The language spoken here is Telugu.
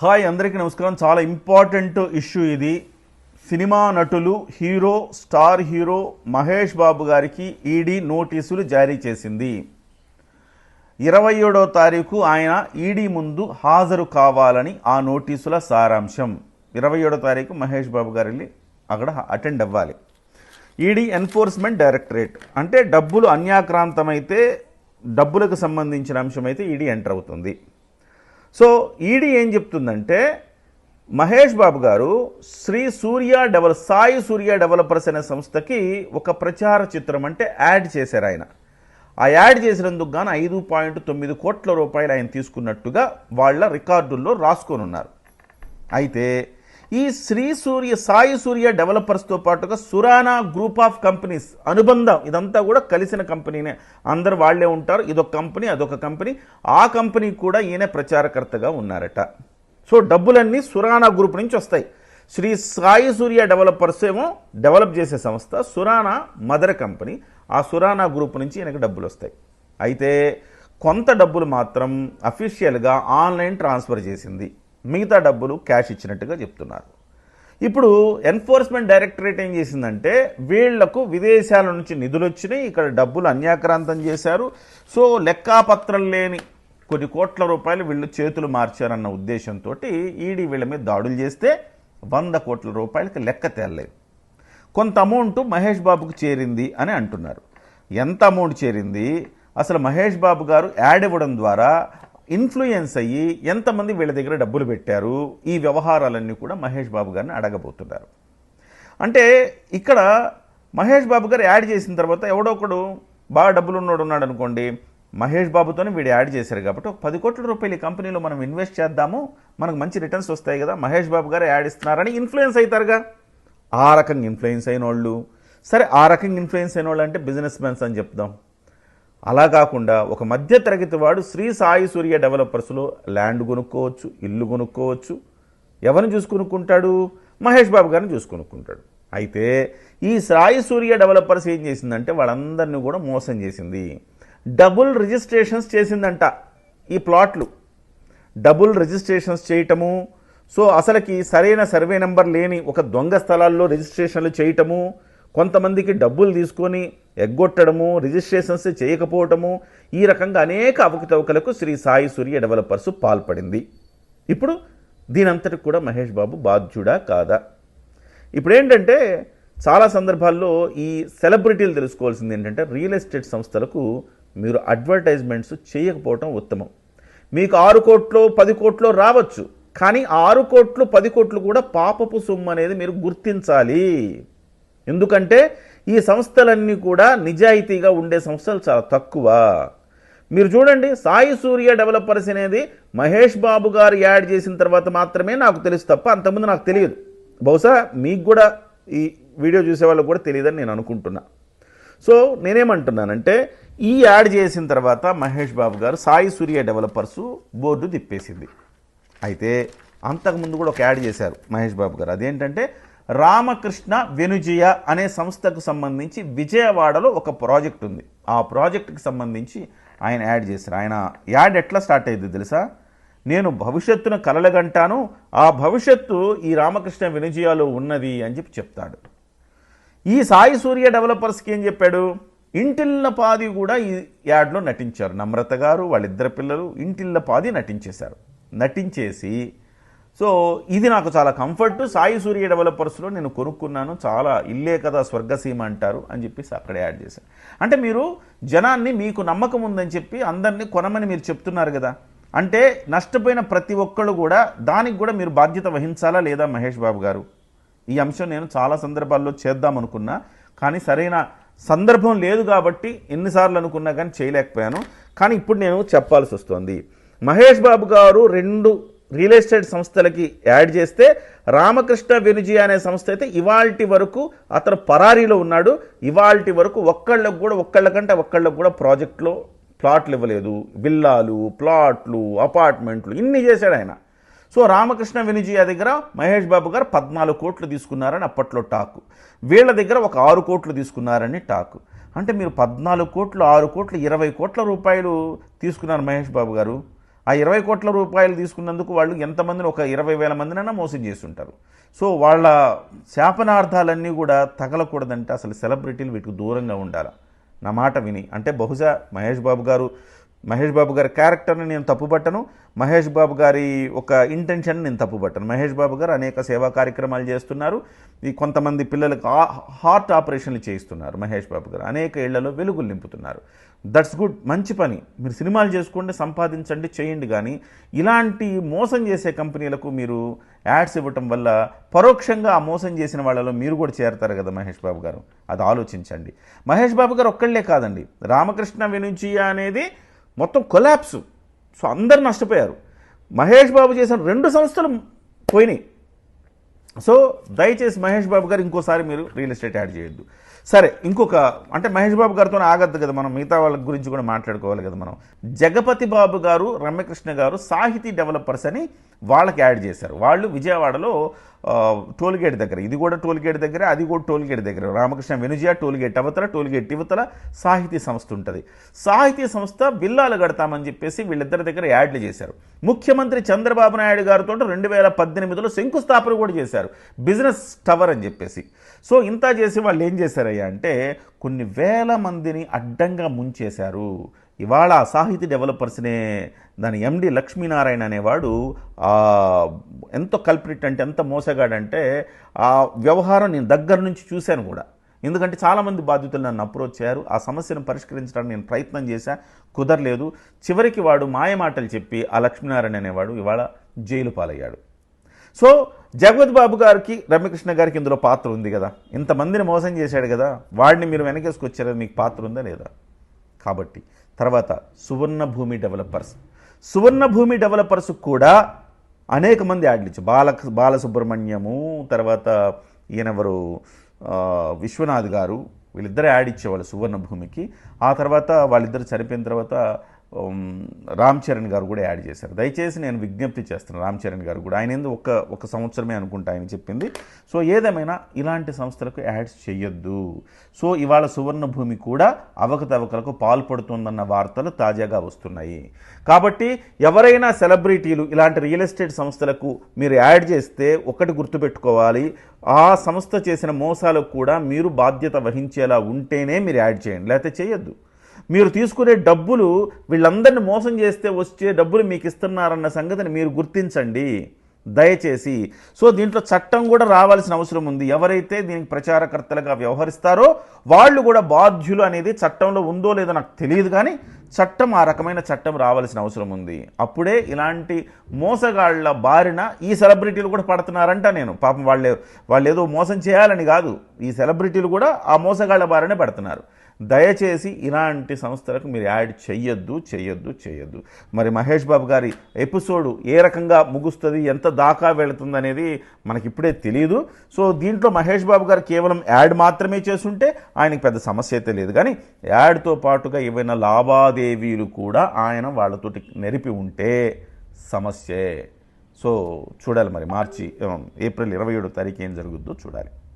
హాయ్ అందరికీ నమస్కారం. చాలా ఇంపార్టెంట్ ఇష్యూ ఇది. సినిమా నటులు hero star hero Mahesh Babu గారికి ఈడీ నోటీసులు జారీ చేసింది. ఇరవై ఏడో తారీఖు ఆయన ఈడీ ముందు హాజరు కావాలని ఆ నోటీసుల సారాంశం. ఇరవై ఏడో తారీఖు మహేష్ బాబు గారు వెళ్ళి అక్కడ అటెండ్ అవ్వాలి. ED enforcement directorate. అంటే డబ్బులు అన్యాక్రాంతమైతే డబ్బులకు సంబంధించిన అంశం అయితే ఈడీ ఎంటర్ అవుతుంది. సో ఈడీ ఏం చెప్తుందంటే మహేష్ బాబు గారు శ్రీ సూర్య డెవల సాయి సూర్య డెవలపర్స్ అనే సంస్థకి ఒక ప్రచార చిత్రం అంటే యాడ్ చేశారు ఆయన. ఆ యాడ్ చేసినందుకు గాను ఐదు పాయింట్ తొమ్మిది కోట్ల రూపాయలు ఆయన తీసుకున్నట్టుగా వాళ్ళ రికార్డుల్లో రాసుకొని ఉన్నారు. అయితే ఈ శ్రీ సూర్య సాయి సూర్య డెవలపర్స్తో పాటుగా సురానా గ్రూప్ ఆఫ్ కంపెనీస్ అనుబంధం. ఇదంతా కూడా కలిసిన కంపెనీనే. అందరు వాళ్ళే ఉంటారు. ఇదొక కంపెనీ అదొక కంపెనీ. ఆ కంపెనీ కూడా ఈయన ప్రచారకర్తగా ఉన్నారట. సో డబ్బులన్నీ సురానా గ్రూప్ నుంచి వస్తాయి. శ్రీ సాయి సూర్య డెవలపర్స్ ఏమో డెవలప్ చేసే సంస్థ సురానా మదర్ కంపెనీ ఆ సురానా గ్రూప్ నుంచి ఈయనకు డబ్బులు వస్తాయి. అయితే కొంత డబ్బులు మాత్రం అఫీషియల్గా ఆన్లైన్ ట్రాన్స్ఫర్ చేసింది. మిగతా డబ్బులు క్యాష్ ఇచ్చినట్టుగా చెప్తున్నారు. ఇప్పుడు ఎన్ఫోర్స్మెంట్ డైరెక్టరేట్ ఏం చేసిందంటే వీళ్ళకు విదేశాల నుంచి నిధులు వచ్చినాయి ఇక్కడ డబ్బులు అన్యాక్రాంతం చేశారు. సో లెక్కాపత్రం లేని కొన్ని కోట్ల రూపాయలు వీళ్ళు చేతులు మార్చారన్న ఉద్దేశంతో ఈడీ వీళ్ళ మీద దాడులు చేస్తే వంద కోట్ల రూపాయలకి లెక్క తేలలేదు. కొంత అమౌంట్ మహేష్ బాబుకు చేరింది అని అంటున్నారు. ఎంత అమౌంట్ చేరింది? అసలు మహేష్ బాబు గారు యాడ్ ఇవ్వడం ద్వారా ఇన్ఫ్లుయెన్స్ అయ్యి ఎంతమంది వీళ్ళ దగ్గర డబ్బులు పెట్టారు? ఈ వ్యవహారాలన్నీ కూడా మహేష్ బాబు గారిని అడగబోతున్నారు. అంటే ఇక్కడ మహేష్ బాబు గారు యాడ్ చేసిన తర్వాత ఎవడో ఒకడు బాగా డబ్బులు ఉన్నాడు ఉన్నాడు అనుకోండి మహేష్ బాబుతోనే వీడు యాడ్ చేశారు కాబట్టి ఒక పది కోట్ల రూపాయలు ఈ కంపెనీలో మనం ఇన్వెస్ట్ చేద్దాము మనకు మంచి రిటర్న్స్ వస్తాయి కదా మహేష్ బాబు గారు యాడ్ ఇస్తున్నారని ఇన్ఫ్లుయెన్స్ అవుతారుగా. ఆ రకంగా ఇన్ఫ్లుయెన్స్ అయిన వాళ్ళు సరే ఆ రకంగా ఇన్ఫ్లుయెన్స్ అయిన వాళ్ళు అంటే బిజినెస్ మ్యాన్స్ అని చెప్దాం. అలా కాకుండా ఒక మధ్య తరగతి వాడు శ్రీ సాయి సూర్య డెవలపర్స్లో ల్యాండ్ కొనుక్కోవచ్చు ఇల్లు కొనుక్కోవచ్చు. ఎవరిని చూసుకొనుక్కుంటాడు? మహేష్ బాబు గారిని చూసుకొనుక్కుంటాడు. అయితే ఈ సాయి సూర్య డెవలపర్స్ ఏం చేసిందంటే వాళ్ళందరినీ కూడా మోసం చేసింది. డబుల్ రిజిస్ట్రేషన్స్ చేసిందంట ఈ ప్లాట్లు. డబుల్ రిజిస్ట్రేషన్స్ చేయటము. సో అసలుకి సరైన సర్వే నెంబర్ లేని ఒక దొంగ స్థలాల్లో రిజిస్ట్రేషన్లు చేయటము. కొంతమందికి డబ్బులు తీసుకొని ఎగ్గొట్టడము రిజిస్ట్రేషన్స్ చేయకపోవటము ఈ రకంగా అనేక అవకతవకలకు శ్రీ సాయి సూర్య డెవలపర్స్ పాల్పడింది. ఇప్పుడు దీనంతటికి కూడా మహేష్ బాబు బాధ్యుడా కాదా? ఇప్పుడు ఏంటంటే చాలా సందర్భాల్లో ఈ సెలబ్రిటీలు తెలుసుకోవాల్సింది ఏంటంటే రియల్ ఎస్టేట్ సంస్థలకు మీరు అడ్వర్టైజ్మెంట్స్ చేయకపోవటం ఉత్తమం. మీకు ఆరు కోట్లు పది కోట్లు రావచ్చు కానీ ఆరు కోట్లు పది కోట్లు కూడా పాపపు సొమ్ము అనేది మీరు గుర్తించాలి. ఎందుకంటే ఈ సంస్థలన్నీ కూడా నిజాయితీగా ఉండే సంస్థలు చాలా తక్కువ. మీరు చూడండి సాయి సూర్య డెవలపర్స్ అనేది మహేష్ బాబు గారు యాడ్ చేసిన తర్వాత మాత్రమే నాకు తెలుసు తప్ప అంతకుముందు నాకు తెలియదు. బహుశా మీకు కూడా ఈ వీడియో చూసే వాళ్ళకి కూడా తెలియదని నేను అనుకుంటున్నా. సో నేనేమంటున్నానంటే ఈ యాడ్ చేసిన తర్వాత మహేష్ బాబు గారు సాయి సూర్య డెవలపర్స్ బోర్డు తిప్పేసింది. అయితే అంతకుముందు కూడా ఒక యాడ్ చేశారు మహేష్ బాబు గారు. అదేంటంటే రామకృష్ణ వెనుజయ అనే సంస్థకు సంబంధించి విజయవాడలో ఒక ప్రాజెక్ట్ ఉంది. ఆ ప్రాజెక్టుకి సంబంధించి ఆయన యాడ్ చేశారు. ఆయన యాడ్ ఎట్లా స్టార్ట్ అయ్యింది తెలుసా? నేను భవిష్యత్తును కలలగంటాను ఆ భవిష్యత్తు ఈ రామకృష్ణ వెనుజయాలో ఉన్నది అని చెప్పి చెప్తాడు. ఈ సాయి సూర్య డెవలపర్స్కి ఏం చెప్పాడు? ఇంటిల్ల పాది కూడా ఈ యాడ్లో నటించారు. నమ్రత గారు వాళ్ళిద్దరు పిల్లలు ఇంటిల్ల పాది నటించేశారు. నటించేసి సో ఇది నాకు చాలా కంఫర్ట్. సాయి సూర్య డెవలపర్స్లో నేను కొనుక్కున్నాను. చాలా ఇల్లే కదా స్వర్గసీమ అంటారు అని చెప్పేసి అక్కడే యాడ్ చేశాను అంటే మీరు జనాన్ని మీకు నమ్మకం ఉందని చెప్పి అందరినీ కొనమని మీరు చెప్తున్నారు కదా. అంటే నష్టపోయిన ప్రతి ఒక్కళ్ళు కూడా దానికి కూడా మీరు బాధ్యత వహించాలా లేదా మహేష్ బాబు గారు? ఈ అంశం నేను చాలా సందర్భాల్లో చేద్దాం అనుకున్నా. కానీ సరైన సందర్భం లేదు కాబట్టి ఎన్నిసార్లు అనుకున్నా కానీ చేయలేకపోయాను. కానీ ఇప్పుడు నేను చెప్పాల్సి వస్తుంది. మహేష్ బాబు గారు రెండు రియల్ ఎస్టేట్ సంస్థలకి యాడ్ చేస్తే రామకృష్ణ వెనుజీ అనే సంస్థ అయితే ఇవాల్టి వరకు అతను పరారీలో ఉన్నాడు. ఇవాల్టి వరకు ఒక్కళ్ళకు కూడా ఒక్కళ్ళకంటే ఒక్కళ్ళకు కూడా ప్రాజెక్ట్లో ప్లాట్లు ఇవ్వలేదు. విల్లాలు ప్లాట్లు అపార్ట్మెంట్లు ఇన్ని చేశాడు ఆయన. సో రామకృష్ణ వెనుజీయ దగ్గర మహేష్ బాబు గారు పద్నాలుగు కోట్లు తీసుకున్నారని అప్పట్లో టాకు. వీళ్ళ దగ్గర ఒక ఆరు కోట్లు తీసుకున్నారని టాకు. అంటే మీరు పద్నాలుగు కోట్లు ఆరు కోట్లు ఇరవై కోట్ల రూపాయలు తీసుకున్నారు మహేష్ బాబు గారు. ఆ ఇరవై కోట్ల రూపాయలు తీసుకున్నందుకు వాళ్ళు ఎంతమందిని ఒక ఇరవై వేల మందినైనా మోసం చేస్తుంటారు. సో వాళ్ళ శాపనార్థాలన్నీ కూడా తగలకూడదంటే అసలు సెలబ్రిటీలు వీటికి దూరంగా ఉండాలి? నా మాట విని అంటే బహుశా మహేష్ బాబు గారు మహేష్ బాబు గారి క్యారెక్టర్ని నేను తప్పుపట్టను. మహేష్ బాబు గారి ఒక ఇంటెన్షన్ నేను తప్పుపట్టను. మహేష్ బాబు గారు అనేక సేవా కార్యక్రమాలు చేస్తున్నారు. ఈ కొంతమంది పిల్లలకు హార్ట్ ఆపరేషన్లు చేయిస్తున్నారు మహేష్ బాబు గారు. అనేక ఇళ్ళలో వెలుగులు నింపుతున్నారు. That's good. మంచి పని. మీరు సినిమాలు చేసుకోండి సంపాదించండి చేయండి కానీ ఇలాంటి మోసం చేసే కంపెనీలకు మీరు యాడ్స్ ఇవ్వటం వల్ల పరోక్షంగా ఆ మోసం చేసిన వాళ్ళలో మీరు కూడా చేరతారు కదా మహేష్ బాబు గారు. అది ఆలోచించండి. మహేష్ బాబు గారు ఒక్కళ్ళే కాదండి. రామకృష్ణ వినుచియ అనేది మొత్తం కొలాప్స్. సో అందరు నష్టపోయారు. మహేష్ బాబు చేసిన రెండు సంస్థలు పోయినాయి. సో దయచేసి మహేష్ బాబు గారు ఇంకోసారి మీరు రియల్ ఎస్టేట్ యాడ్ చేయొద్దు. సరే ఇంకొక అంటే మహేష్ బాబు గారితో ఆగద్దు కదా మనం మిగతా వాళ్ళ గురించి కూడా మాట్లాడుకోవాలి కదా మనం. జగపతి బాబు గారు రమ్యకృష్ణ గారు సాహితీ డెవలపర్స్ అని వాళ్ళకి యాడ్ చేశారు. వాళ్ళు విజయవాడలో టోల్గేట్ దగ్గర. ఇది కూడా టోల్గేట్ దగ్గర అది కూడా టోల్గేట్ దగ్గర. రామకృష్ణ వెనుజియా టోల్గేట్ అవతల టోల్గేట్ ఇవతల సాహితీ సంస్థ ఉంటుంది. సాహితీ సంస్థ బిల్లాలు కడతామని చెప్పేసి వీళ్ళిద్దరి దగ్గర యాడ్లు చేశారు. ముఖ్యమంత్రి చంద్రబాబు నాయుడు గారితో రెండు వేల పద్దెనిమిదిలో శంకుస్థాపన కూడా చేశారు. బిజినెస్ టవర్ అని చెప్పేసి. సో ఇంత చేసి వాళ్ళు ఏం చేశారయ్యా అంటే కొన్ని వేల మందిని అడ్డంగా ముంచేశారు. ఇవాళ ఆ సాహితీ డెవలపర్స్నే దాని ఎండి లక్ష్మీనారాయణ అనేవాడు ఎంతో ఎంత కల్ప్రిట్ అంటే ఎంత మోసగాడంటే ఆ వ్యవహారం నేను దగ్గర నుంచి చూశాను కూడా. ఎందుకంటే చాలామంది బాధితులు నన్ను అప్రోచ్ చేశారు. ఆ సమస్యను పరిష్కరించడానికి నేను ప్రయత్నం చేశా. కుదరలేదు. చివరికి వాడు మాయమాటలు చెప్పి ఆ లక్ష్మీనారాయణ అనేవాడు ఇవాళ జైలు పాలయ్యాడు. సో జగవత్ బాబు గారికి రమ్యకృష్ణ గారికి ఇందులో పాత్ర ఉంది కదా. ఇంతమందిని మోసం చేశాడు కదా. వాడిని మీరు వెనకేసుకొచ్చారు? మీకు పాత్ర ఉందా లేదా? కాబట్టి తర్వాత సువర్ణ భూమి డెవలపర్స్. సువర్ణ భూమి డెవలపర్స్ కూడా అనేక మంది యాడ్లు బాల బాలసుబ్రహ్మణ్యము తర్వాత ఈయనెవరు? విశ్వనాథ్ గారు వీళ్ళిద్దరు యాడ్ ఇచ్చేవాళ్ళు సువర్ణ భూమికి. ఆ తర్వాత వాళ్ళిద్దరు చనిపోయిన తర్వాత రామ్ చరణ్ గారు కూడా యాడ్ చేశారు. దయచేసి నేను విజ్ఞప్తి చేస్తున్నాను రామ్ చరణ్ గారు కూడా. ఆయన ఎందుకు ఒక ఒక సంవత్సరమే అనుకుంటా ఆయన చెప్పింది. సో ఏదేమైనా ఇలాంటి సంస్థలకు యాడ్స్ చేయొద్దు. సో ఇవాళ సువర్ణభూమి కూడా అవకతవకలకు పాల్పడుతుందన్న వార్తలు తాజాగా వస్తున్నాయి. కాబట్టి ఎవరైనా సెలబ్రిటీలు ఇలాంటి రియల్ ఎస్టేట్ సంస్థలకు మీరు యాడ్ చేస్తే ఒకటి గుర్తుపెట్టుకోవాలి. ఆ సంస్థ చేసిన మోసాలకు కూడా మీరు బాధ్యత వహించేలా ఉంటేనే మీరు యాడ్ చేయండి. లేకపోతే చేయొద్దు. మీరు తీసుకునే డబ్బులు వీళ్ళందరిని మోసం చేస్తే వచ్చే డబ్బులు మీకు ఇస్తున్నారన్న సంగతిని మీరు గుర్తించండి. దయచేసి. సో దీంట్లో చట్టం కూడా రావాల్సిన అవసరం ఉంది. ఎవరైతే దీనికి ప్రచారకర్తలుగా వ్యవహరిస్తారో వాళ్ళు కూడా బాధ్యులు అనేది చట్టంలో ఉందో లేదో నాకు తెలియదు కానీ చట్టం ఆ రకమైన చట్టం రావాల్సిన అవసరం ఉంది. అప్పుడే ఇలాంటి మోసగాళ్ళ బారిన ఈ సెలబ్రిటీలు కూడా పడుతున్నారంట నేను. పాపం వాళ్ళే వాళ్ళు ఏదో మోసం చేయాలని కాదు. ఈ సెలబ్రిటీలు కూడా ఆ మోసగాళ్ళ బారినే పడుతున్నారు. దయచేసి ఇలాంటి సంస్థలకు మీరు యాడ్ చెయ్యొద్దు చెయ్యొద్దు చెయ్యొద్దు. మరి మహేష్ బాబు గారి ఎపిసోడ్ ఏ రకంగా ముగుస్తుంది ఎంత దాకా వెళుతుంది అనేది మనకి ఇప్పుడే తెలియదు సో దీంట్లో మహేష్ బాబు గారు కేవలం యాడ్ మాత్రమే చేస్తుంటే ఆయనకి పెద్ద సమస్య అయితే లేదు. కానీ యాడ్తో పాటుగా ఏవైనా లావాదేవీలు కూడా ఆయన వాళ్ళతోటి నెరిపి ఉంటే సమస్యే. సో చూడాలి మరి మార్చి ఏప్రిల్ ఇరవై ఏడో తారీఖు ఏం జరుగుద్దో చూడాలి.